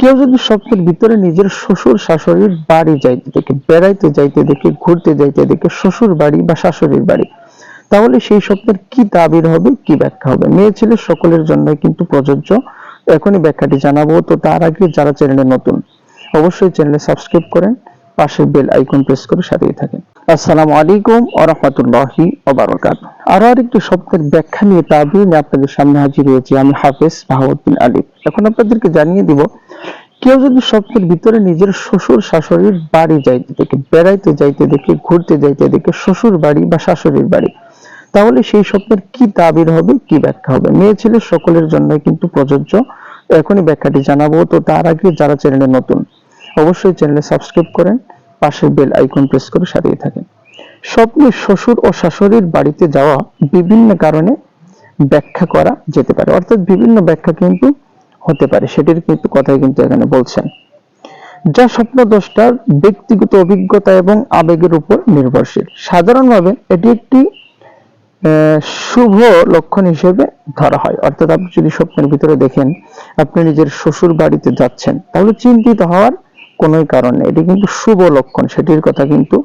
কেউ যদি স্বপ্নের ভিতরে নিজের শ্বশুর শাশুড়ির বাড়ি যাইতে দেখে, বেড়াইতে যাইতে দেখে, ঘুরতে যাইতে দেখে শ্বশুর বাড়ি বা শাশুড়ির বাড়ি, তাহলে সেই স্বপ্নের কি তাবির হবে, কি ব্যাখ্যা হবে? মেয়ে ছেলে সকলের জন্য কিন্তু প্রযোজ্য। এখনই ব্যাখ্যাটি জানাব। তো তার আগে যারা চ্যানেলে নতুন, অবশ্যই চ্যানেলে সাবস্ক্রাইব করেন পাশের বেল আইকন প্রেস করে সাথেই থাকেন। আসসালামু আলাইকুম ওয়া রাহমাতুল্লাহি ওয়া বারাকাতুহু। আরও আরেকটি শব্দের ব্যাখ্যা নিয়ে তাবির আপনাদের সামনে হাজির হয়েছি আমি হাফেজ বাহাউদ্দিন আলী। এখন আপনাদেরকে জানিয়ে দিব কেউ যদি স্বপ্নের ভিতরে নিজের শ্বশুর শাশুড়ির বাড়ি যাইতে দেখে, বেড়াইতে যাইতে দেখে, ঘুরতে যাইতে দেখে শ্বশুর বাড়ি বা শাশুড়ির বাড়ি, তাহলে সেই স্বপ্নের কি তাবির হবে, কি ব্যাখ্যা হবে? মেয়ে ছেলে সকলের জন্য কিন্তু প্রযোজ্য। এখনই ব্যাখ্যাটি জানাব। তো তার আগে যারা চ্যানেলে নতুন, অবশ্যই চ্যানেলে সাবস্ক্রাইব করেন পাশের বেল আইকন প্রেস করে সারিয়ে থাকেন। স্বপ্নে শ্বশুর ও শাশুড়ির বাড়িতে যাওয়া বিভিন্ন কারণে ব্যাখ্যা করা যেতে পারে। অর্থাৎ বিভিন্ন ব্যাখ্যা কিন্তু হতে পারে, সেটির কিন্তু কথাই কিন্তু এখানে বলছেন। যা স্বপ্ন দশটার ব্যক্তিগত অভিজ্ঞতা এবং আবেগের উপর নির্ভরশীল। সাধারণভাবে এটি একটি শুভ লক্ষণ হিসেবে ধরা হয়। অর্থাৎ আপনি যদি স্বপ্নের ভিতরে দেখেন, আপনি নিজের শ্বশুর বাড়িতে যাচ্ছেন, তাহলে চিন্তিত হওয়ার কোনো কারণ নেই। এটি কিন্তু শুভ লক্ষণ, সেটির কথা কিন্তু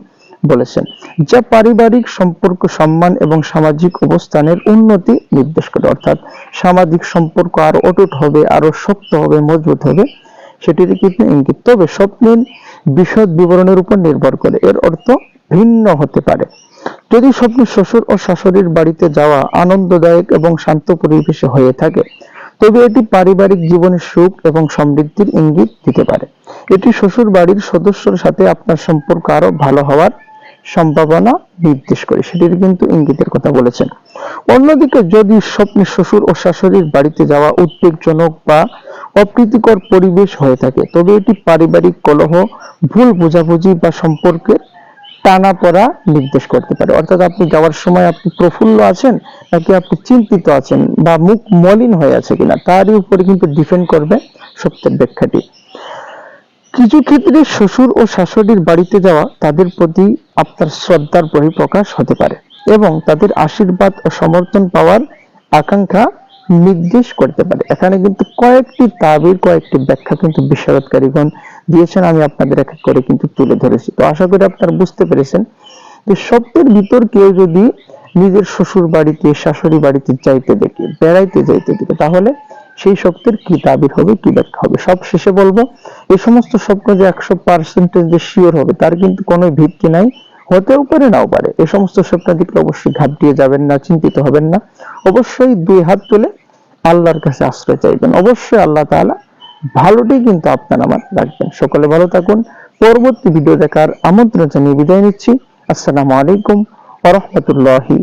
বলেছেন, যা পারিবারিক সম্পর্ক, সম্মান এবং সামাজিক অবস্থানের উন্নতি নির্দেশ করে। অর্থাৎ সামাজিক সম্পর্ক আরও অটুট হবে, আরও শক্ত হবে, মজবুত হবে, সেটির কিন্তু ইঙ্গিত। তবে স্বপ্নের বিশদ বিবরণের উপর নির্ভর করে। এর অর্থ ভিন্ন হতে পারে। যদি স্বপ্ন শ্বশুর ও শাশুড়ির বাড়িতে যাওয়া আনন্দদায়ক এবং শান্ত পরিবেশে হয়ে থাকে, তবে এটি পারিবারিক জীবনের সুখ এবং সমৃদ্ধির ইঙ্গিত দিতে পারে। এটি শ্বশুর বাড়ির সদস্যর সাথে আপনার সম্পর্ক আরও ভালো হওয়ার সম্ভাবনা নির্দেশ করে। সেটির কিন্তু ইঙ্গিতের কথা বলেছেন। অন্যদিকে যদি স্বপ্নে শ্বশুর ও শাশুড়ির বাড়িতে যাওয়া উদ্বেগজনক বা অপ্রীতিকর পরিবেশ হয়ে থাকে, তবে এটি পারিবারিক কলহ, ভুল বোঝাবুঝি বা সম্পর্কের টানা পড়া নির্দেশ করতে পারে। অর্থাৎ আপনি যাওয়ার সময় আপনি প্রফুল্ল আছেন নাকি আপনি চিন্তিত আছেন বা মুখ মলিন হয়ে আছে কিনা, তারই উপরে কিন্তু ডিপেন্ড করবে সত্যের ব্যাখ্যাটি। কিছু ক্ষেত্রে শ্বশুর ও শাশুড়ির বাড়িতে যাওয়া তাদের প্রতি আপনার শ্রদ্ধার পরিপ্রকাশ হতে পারে এবং তাদের আশীর্বাদ ও সমর্থন পাওয়ার আকাঙ্ক্ষা নির্দেশ করতে পারে। এখানে কিন্তু কয়েকটি তাবির, কয়েকটি ব্যাখ্যা কিন্তু বিশারদকারীগণ দিয়েছেন, আমি আপনাদের এক করে কিন্তু তুলে ধরেছি। তো আশা করি আপনারা বুঝতে পেরেছেন যে স্বপ্নের ভিতর কেউ যদি নিজের শ্বশুর বাড়িতে শাশুড়ি বাড়িতে যাইতে দেখে, বেড়াইতে যাইতে দেখে, তাহলে সেই স্বপ্নের কি তাবির হবে, কি ব্যাখ্যা হবে? সব শেষে বলব এই সমস্ত স্বপ্ন যে একশো পার্সেন্টেজ যে শিওর হবে, তার কিন্তু কোনো ভিত্তি নাই। হতেও পারে, নাও পারে। এই সমস্ত স্বপ্ন দেখলে অবশ্যই ঘাট দিয়ে যাবেন না, চিন্তিত হবেন না। অবশ্যই দুই হাত তুলে আল্লাহর কাছে আশ্রয় চাইবেন। অবশ্যই আল্লাহ তাআলা ভালোটি কিন্তু আপনার আমার রাখবেন। সকলে ভালো থাকুন। পরবর্তী ভিডিও দেখার আমন্ত্রণ জানিয়ে বিদায় নিচ্ছি। আসসালামু আলাইকুম ওয়া রাহমাতুল্লাহি